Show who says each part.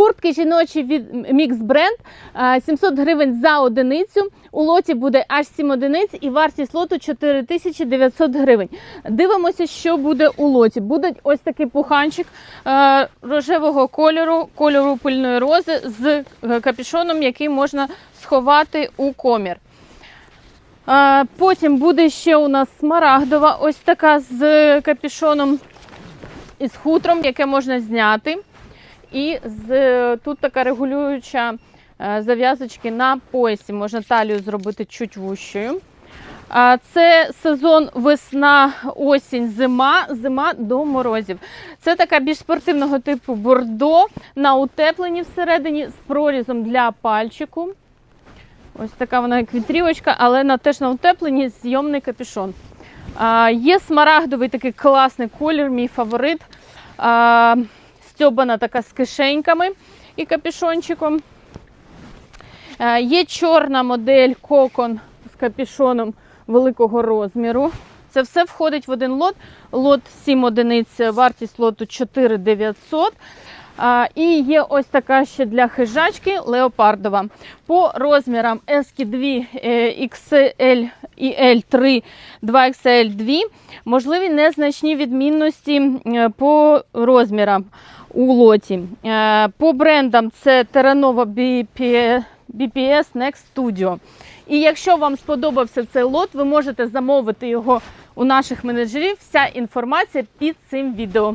Speaker 1: Куртки жіночі від Brand е, 700 гривень за одиницю. У лоті буде аж 7 одиниць і вартість лоту 4900 гривень. Дивимося, що буде у лоті. Буде ось такий пуханчик е, рожевого кольору, кольору пильної рози з е, капюшоном, який можна сховати у комір. Е, Потім буде ще у нас смарагдова, ось така з капюшоном і з хутром, яке можна зняти. І з, тут така регулююча е, зав'язочки на поясі. Можна талію зробити чуть вущою. Це сезон весна, осінь, зима, зима до морозів. Це така більш спортивного типу бордо на утепленні всередині з прорізом для пальчику. Ось така вона як вітрівочка, але на теж на утепленні зйомний капюшон. Є смарагдовий такий класний колір, мій фаворит. Стьобана така з кишеньками і капюшончиком. Є чорна модель кокон з капюшоном великого розміру. Це все входить в один лот. Лот 7 одиниць, вартість лоту 4900. А, і є ось така ще для хижачки леопардова. По розмірам S2 е, XL і L3 2XL2 можливі незначні відмінності е, по розмірам у лоті. Е, По брендам це Terranova BP, BPS Next Studio. І якщо вам сподобався цей лот, ви можете замовити його у наших менеджерів. Вся інформація під цим відео.